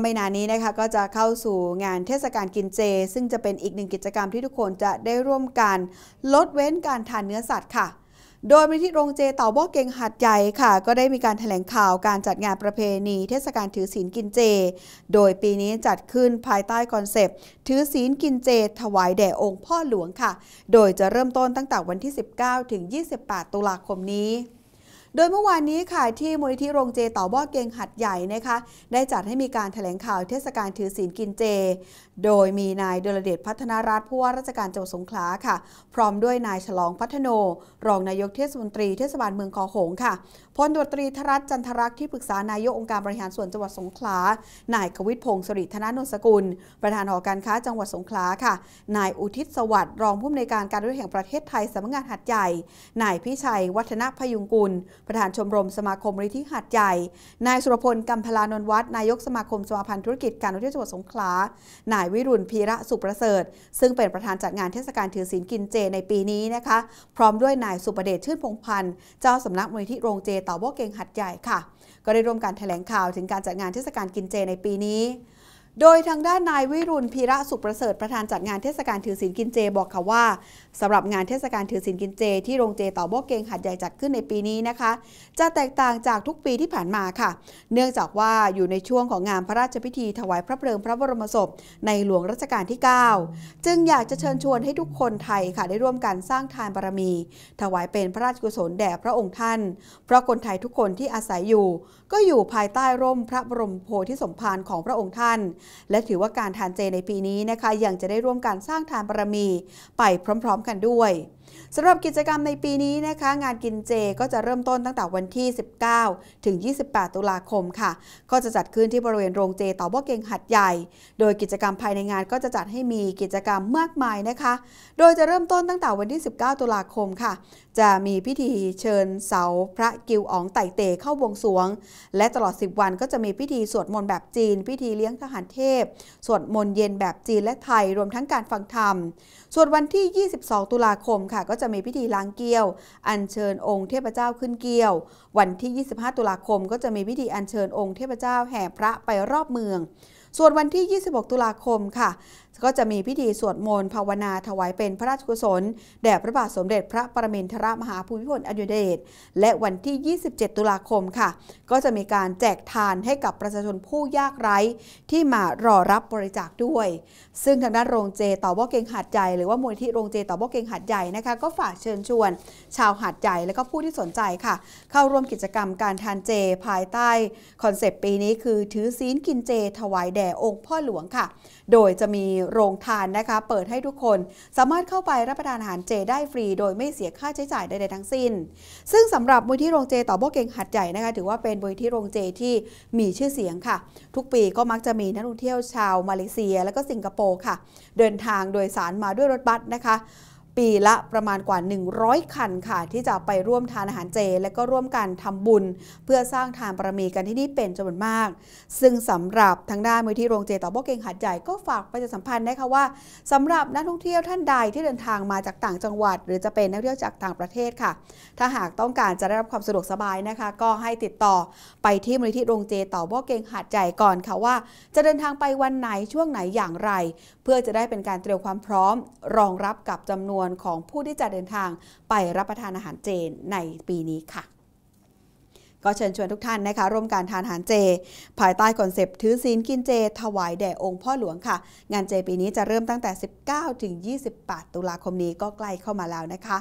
ไม่นานนี้นะคะก็จะเข้าสู่งานเทศกาลกินเจ ซึ่งจะเป็นอีกหนึ่งกิจกรรมที่ทุกคนจะได้ร่วมกัน ลดเว้นการทานเนื้อสัตว์ค่ะ โดยมิทิโรงเจเต่าบ่อเกงหัดใหญ่ค่ะ ก็ได้มีการถแถลงข่าวการจัดงานประเพณี เทศกาลถือศีลกินเจ โดยปีนี้จัดขึ้นภายใต้คอนเซปต์ ถือศีลกินเจ ถวายแด่องค์พ่อหลวงค่ะ โดยจะเริ่มต้นตั้งแต่วันที่ 19 ถึง 28 ตุลาคมนี้ โดยเมื่อวานนี้ค่ะที่มูลนิธิโรงเจต่อบ่อเกงหัดใหญ่นะคะ ได้จัดให้มีการถแถลงข่าวเทศกาลถือศีลกินเจโดยมีนายดลเดชพัฒนารัฐผู้ว่าราชการจังหวัดสงขลาค่ะ พร้อมด้วยนายฉลองพัฒโน รองนายกเทศมนตรีเทศบาลเมืองคอหงค่ะพลตรตรีธรัตจันทรักษ์ที่ปรึกษานายกองค์การบริหารส่วนจังหวัดสงขลานายกวิทพงศ์สริธนานนสกุล ประธานหอการค้าจังหวัดสงขลาค่ะ นายอุทิศสวัสดิ์รองผู้อำนวยการการท่องเที่ยวแห่งประเทศไทยสำนักงานหัดใหญ่นายพิชัย วัฒนพยุงกุล ประธานชมรมสมาคมริทิหัดใหญ่นายสุรพลกัมพลานนวัฒน์นายกสมาคมสมาพันธ์ธุรกิจการท่องเที่ยวจังหวัดสงขลานายวิรุณพีระสุประเสริฐ ซึ่งเป็นประธานจัดงานเทศกาลถือศีลกินเจในปีนี้นะคะ พร้อมด้วยนายสุประเดชชื่นพงพันธ์เจ้าสำนักมูลนิธิโรงเจเต่าบ่อเกงหัดใหญ่ค่ะ ก็ได้ร่วมการแถลงข่าวถึงการจัดงานเทศกาลกินเจในปีนี้ โดยทางด้านนายวิรุณพีระสุประเสริฐประธานจัดงานเทศกาลถือศีลกินเจบอกค่ะว่าสำหรับงานเทศกาลถือศีลกินเจ ที่โรงเจต่อบ่อเกงหัดใหญ่จัดขึ้นในปีนี้นะคะ จะแตกต่างจากทุกปีที่ผ่านมาค่ะ เนื่องจากว่าอยู่ในช่วงของงานพระราชพิธีถวายพระเพลิงพระบรมศพ ในหลวงรัชกาลที่ 9 จึงอยากจะเชิญชวนให้ทุกคนไทยค่ะได้ร่วมกันสร้างทานบารมี ถวายเป็นพระราชกุศลแด่พระองค์ท่าน เพราะคนไทยทุกคนที่อาศัยอยู่ ก็อยู่ภายใต้ร่มพระบรมโพธิสมภารของพระองค์ท่านและถือว่าการทานเจในปีนี้นะคะยังจะได้ร่วมการสร้างทานบารมี ไปพร้อม ๆ กันด้วยสำหรับกิจกรรมในปีนี้นะคะ งานกินเจก็จะเริ่มต้นตั้งแต่วันที่ 19 ถึง 28 ตุลาคมค่ะ ก็จะจัดขึ้นที่บริเวณโรงเจต่อบ่อเกงหัดใหญ่ โดยกิจกรรมภายในงานก็จะจัดให้มีกิจกรรมมากมายนะคะ โดยจะเริ่มต้นตั้งแต่วันที่ 19 ตุลาคมค่ะ จะมีพิธีเชิญเสาพระกิวอ๋องไต่เตเข้าบวงสวง และตลอด 10 วันก็จะมีพิธีสวดมนต์แบบจีน พิธีเลี้ยงทหารเทพ สวดมนต์เย็นแบบจีนและไทย รวมทั้งการฟังธรรม ส่วนวันที่ 22 ตุลาคมค่ะก็จะมีพิธีล้างเกี้ยว อัญเชิญองค์เทพเจ้าขึ้นเกี้ยว วันที่ 25 ตุลาคม ก็จะมีพิธีอัญเชิญองค์เทพเจ้าแห่พระไปรอบเมือง ส่วนวันที่ 26 ตุลาคมค่ะ ก็จะมีพิธีสวดมนต์ภาวนาถวายเป็นพระราชกุศล แด่พระบาทสมเด็จพระปรมินทรมหาภูมิพลอดุลยเดชและวันที่ 27 ตุลาคมค่ะ ก็จะมีการแจกทานให้กับประชาชนผู้ยากไร้ที่มารอรับบริจาคด้วย ซึ่งทางด้านโรงเจต่อบ่อเกงหัดใหญ่หรือว่ามูลที่โรงเจต่อบ่อเกงหัดใหญ่นะคะ ก็ฝากเชิญชวน ชาวหัดใหญ่และก็ผู้ที่สนใจค่ะ เข้าร่วมกิจกรรมการทานเจ ภายใต้คอนเซปต์ปีนี้คือถือศีลกินเจถวายแด่องค์พ่อหลวงค่ะ โดยจะมีโรงทานนะคะ เปิดให้ทุกคนสามารถเข้าไปรับประทานอาหารเจได้ฟรี โดยไม่เสียค่าใช้จ่ายใดๆทั้งสิ้น ซึ่งสำหรับมูลที่โรงเจต่อโบเกงหัดใหญ่นะคะ ถือว่าเป็นมูลที่โรงเจที่มีชื่อเสียงค่ะ ทุกปีก็มักจะมีนักท่องเที่ยวชาวมาเลเซีย และก็สิงคโปร์ค่ะ เดินทางโดยสารมาด้วยรถบัสนะคะ ปีละประมาณกว่า 100 คันค่ะ ที่จะไปร่วมทานอาหารเจ และก็ร่วมกันทำบุญ เพื่อสร้างทานบารมีกันที่นี่เป็นจำนวนมาก ซึ่งสำหรับทางด้านมูลที่โรงเจต่อบ่อเกงหัดใหญ่ก็ฝากประชาสัมพันธ์นะคะว่าสำหรับนักท่องเที่ยวท่านใดที่เดินทางมาจากต่างจังหวัด หรือจะเป็นนักท่องเที่ยวจากต่างประเทศค่ะ ถ้าหากต้องการจะได้รับความสะดวกสบายนะคะ ก็ให้ติดต่อไปที่มูลที่โรงเจต่อบ่อเกงหัดใหญ่ก่อนค่ะว่า จะเดินทางไปวันไหนช่วงไหนอย่างไร เพื่อจะได้เป็นการเตรียมความพร้อม รองรับกับจำนวนของผู้ที่จะเดินทางไปรับประทานอาหารเจในปีนี้ค่ะ ก็เชิญชวนทุกท่านนะคะ ร่วมการทานอาหารเจ ภายใต้คอนเซปต์ถือศีลกินเจ ถวายแด่องค์พ่อหลวงค่ะ งานเจปีนี้จะเริ่มตั้งแต่ 19ถึง28 ตุลาคมนี้ก็ใกล้เข้ามาแล้วนะคะ